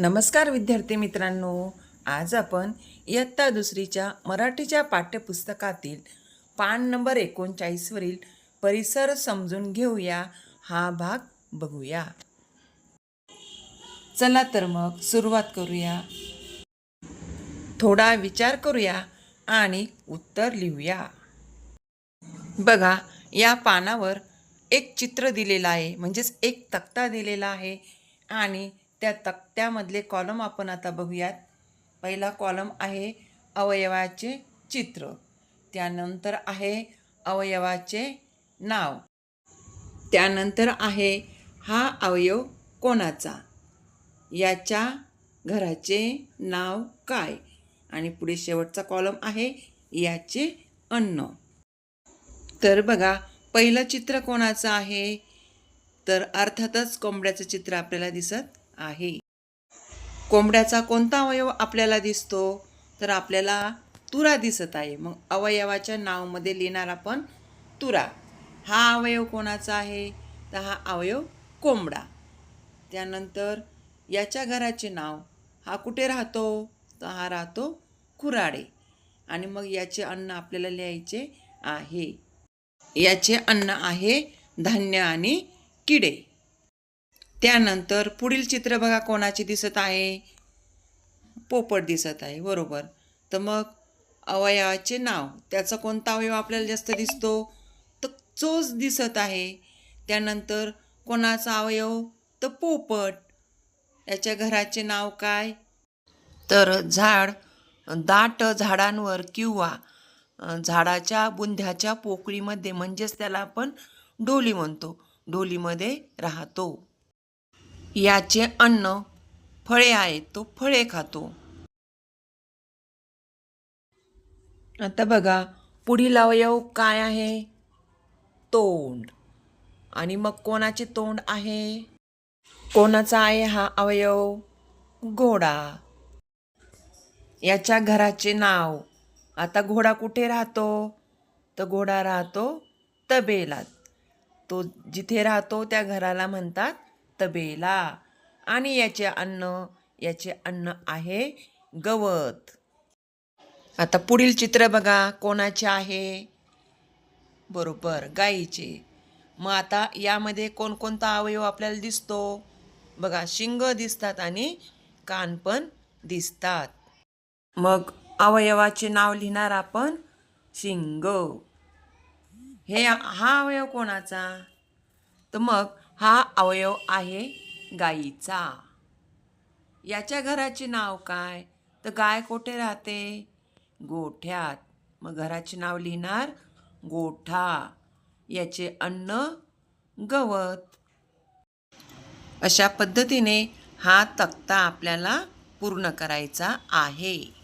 नमस्कार विद्यार्थी मित्रांनो. आज आपण इयत्ता दुसरीच्या मराठीच्या पाठ्यपुस्तकातील पान नंबर एकोणचाळीसवरील परिसर समजून घेऊया. हा भाग बघूया. चला तर मग सुरुवात करूया. थोडा विचार करूया आणि उत्तर लिहूया. बघा या पानावर एक चित्र दिलेलं आहे. म्हणजेच एक तक्ता दिलेला आहे. आणि त्या तक्त्यामधले कॉलम आपण आता बघूयात. पहिला कॉलम आहे अवयवाचे चित्र. त्यानंतर आहे अवयवाचे नाव. त्यानंतर आहे हा अवयव कोणाचा? याच्या घराचे नाव काय? आणि पुढे शेवटचा कॉलम आहे याचे अन्न. तर बघा पहिलं चित्र कोणाचं आहे? तर अर्थातच कोंबड्याचं चित्र आपल्याला दिसत आहे. कोंबड्याचा कोणता अवयव आपल्याला दिसतो तर आपल्याला तुरा दिसत आहे. मग अवयवाच्या नावमध्ये लिहिणार आपण तुरा. हा अवयव कोणाचा आहे? तर हा अवयव कोंबडा. त्यानंतर याच्या घराचे नाव. हा कुठे राहतो? तर हा राहतो खुराडे. आणि मग याचे अन्न आपल्याला लिहायचे आहे. याचे अन्न आहे धान्य आणि किडे. त्यानंतर पुढील चित्र बघा कोणाची दिसत आहे. पोपट दिसत आहे बरोबर. तर मग अवयवाचे नाव त्याचा कोणता अवयव आपल्याला जास्त दिसतो? तर चोच दिसत आहे. त्यानंतर कोणाचा अवयव? तर पोपट. याच्या घराचे नाव काय? तर झाड दाट झाडांवर किंवा झाडाच्या बुंध्याच्या पोकळीमध्ये म्हणजेच त्याला आपण डोली म्हणतो. डोलीमध्ये राहतो. याचे अन्न फळे आहेत तो फळे खातो. आता बघा पुढील अवयव काय आहे? तोंड. आणि मग कोणाचे तोंड आहे? कोणाचा आहे हा अवयव? घोडा. याच्या घराचे नाव. आता घोडा कुठे राहतो? तर घोडा राहतो तबेलात. तो जिथे राहतो त्या घराला म्हणतात तबेला. आणि याचे अन्न याचे अन्न आहे गवत. आता पुढील चित्र बघा कोणाचे आहे? बरोबर गाईचे. मग आता यामध्ये कोणकोणता अवयव आपल्याला दिसतो? बघा शिंग दिसतात आणि कान पण दिसतात. मग अवयवाचे नाव लिहिणार आपण शिंग. हे हा अवयव कोणाचा? तर मग हा अवयव आहे गाईचा याच्या घराचे नाव काय? तर गाय कोठे राहते? गोठ्यात. मग घराचे नाव लिहिणार गोठा. याचे अन्न गवत. अशा पद्धतीने हा तक्ता आपल्याला पूर्ण करायचा आहे.